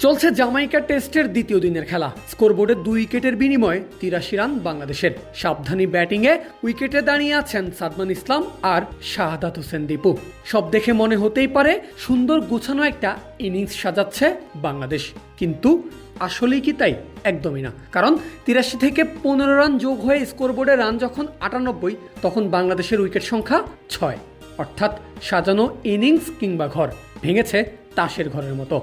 চলছে জামাইকা টেস্টের দ্বিতীয় দিনের খেলা। স্কোরবোর্ডে দুই উইকেটের বিনিময়ে তিরাশি রান বাংলাদেশের। সাবধানী ব্যাটিংয়ে উইকেটে দাঁড়িয়ে আছেন সাদমান ইসলাম আর শাহাদাত হোসেন দীপু। সব দেখে মনে হতেই পারে, সুন্দর গুছানো একটা ইনিংস সাজাচ্ছে বাংলাদেশ। কিন্তু আসলেই কি তাই? একদমই না। কারণ তিরাশি থেকে পনেরো রান যোগ হয়ে স্কোরবোর্ডে রান যখন আটানব্বই, তখন বাংলাদেশের উইকেট সংখ্যা ছয়। অর্থাৎ সাজানো ইনিংস কিংবা ঘর ভেঙেছে তাসের ঘরের মতো।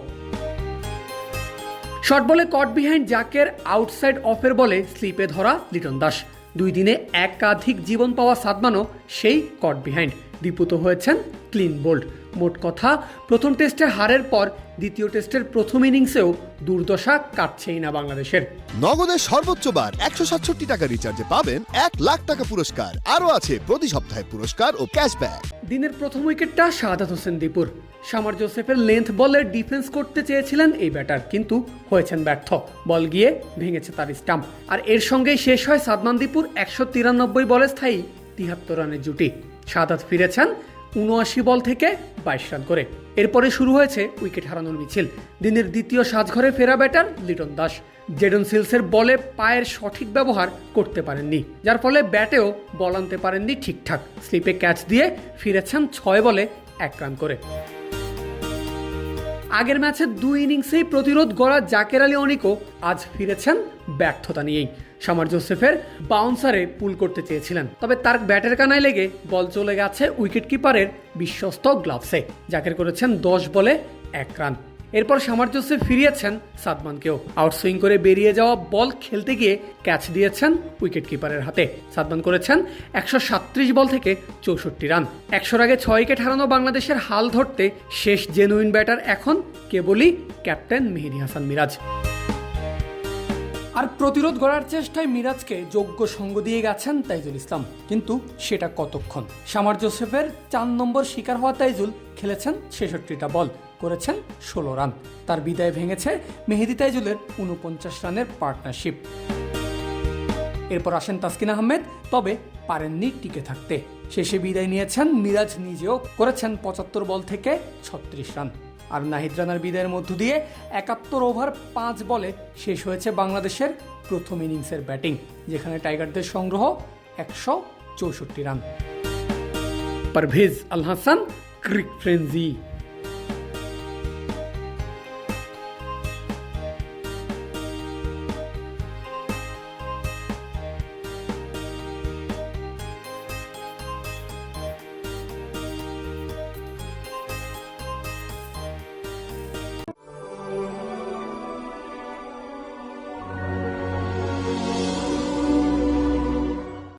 শর্ট বলে কট বিহাইন্ড জাকের আউটসাইড অফের বলে স্লিপে ধরা লিটন দাস। দুই দিনে একাধিক জীবন পাওয়া সাদমানও সেই কট বিহাইন্ড দীপুত হয়েছেন ক্লিন বোল্ড মোট কথা, প্রথম টেস্টে হারের পর দ্বিতীয় টেস্টের প্রথম ইনিংসেও দুর্দশা কাটছেই না বাংলাদেশের। নগদের সর্বোচ্চ বার একশো সাতষট্টি টাকা রিচার্জে পাবেন এক লাখ টাকা পুরস্কার। আরও আছে প্রতি সপ্তাহে পুরস্কার ও ক্যাশব্যাক দিনের প্রথম উইকেটটা শাহাদাত হোসেন দীপুর। সামার জোসেফের লেন্থ বলে ডিফেন্স করতে চেয়েছিলেন এই ব্যাটার কিন্তু হয়েছেন ব্যর্থ। বল গিয়ে ভেঙেছে তার স্টাম্প আর এর সঙ্গেই শেষ হয় সাদমান দীপুর একশো তিরানব্বই বলে স্থায়ী তিহাত্তর রানের জুটি। সাদাত ফিরেছেন উনআশি বল থেকে বাইশ রান করে। এরপরে শুরু হয়েছে উইকেট হারানোর মিছিল। দিনের দ্বিতীয় সাজঘরে ফেরা ব্যাটার লিটন দাস। জেডন সিলসের বলে পায়ের সঠিক ব্যবহার করতে পারেননি। যার ফলে ব্যাটেও বল আনতে পারেননি ঠিকঠাক। স্লিপে ক্যাচ দিয়ে ফিরেছেন ছয় বলে এক রান করে। আগের ম্যাচে দুই ইনিংসেই প্রতিরোধ গড়া জাকের আলী অনিকও আজ ফিরেছেন ব্যর্থতা নিয়েই। সামার জোসেফের বাউন্সারে পুল করতে চেয়েছিলেন। তবে তার ব্যাটের কানায় লেগে বল চলে গেছে উইকেট কিপারের বিশ্বস্ত গ্লাভসে। জাকের করেছেন দশ বলে এক রান। এরপর সামার জোসেফ ফিরিয়েছেন সাদমানকেও। আউটসুইং করে বেরিয়ে যাওয়া বল খেলতে গিয়ে ক্যাচ দিয়েছেন উইকেট কিপারের হাতে। সাদমান করেছেন একশো সাত্রিশ বল থেকে চৌষট্টি রান। একশোর আগে ছয় উইকেট হারানো বাংলাদেশের হাল ধরতে শেষ জেনুইন ব্যাটার এখন কেবলই ক্যাপ্টেন মেহেদি হাসান মিরাজ। আর প্রতিরোধ গড়ার চেষ্টায় মিরাজকে যোগ্য সঙ্গ দিয়ে গেছেন তাইজুল ইসলাম। কিন্তু সেটা কতক্ষণ? সামার জোসেফের চার নম্বর শিকার হওয়া তাইজুল খেলেছেন ছেষট্টিটা বল। করেছেন ষোলো রান। তার বিদায় ভেঙেছে মেহেদি তাইজুলের উনপঞ্চাশ রানের পার্টনারশিপ। এরপর আসেন তাসকিন আহমেদ, তবে পারেননি টিকে থাকতে। শেষে বিদায় নিয়েছেন মিরাজ, নিজেও করেছেন পঁচাত্তর বল থেকে ছত্রিশ রান। আর নাহিদ রানার বিদায়ের মধ্য দিয়ে একাত্তর ওভার, পাঁচ বলে শেষ হয়েছে বাংলাদেশের প্রথম ইনিংসের ব্যাটিং, যেখানে টাইগারদের সংগ্রহ একশো চৌষট্টি run. Parvez Al Hasan, cric frenzy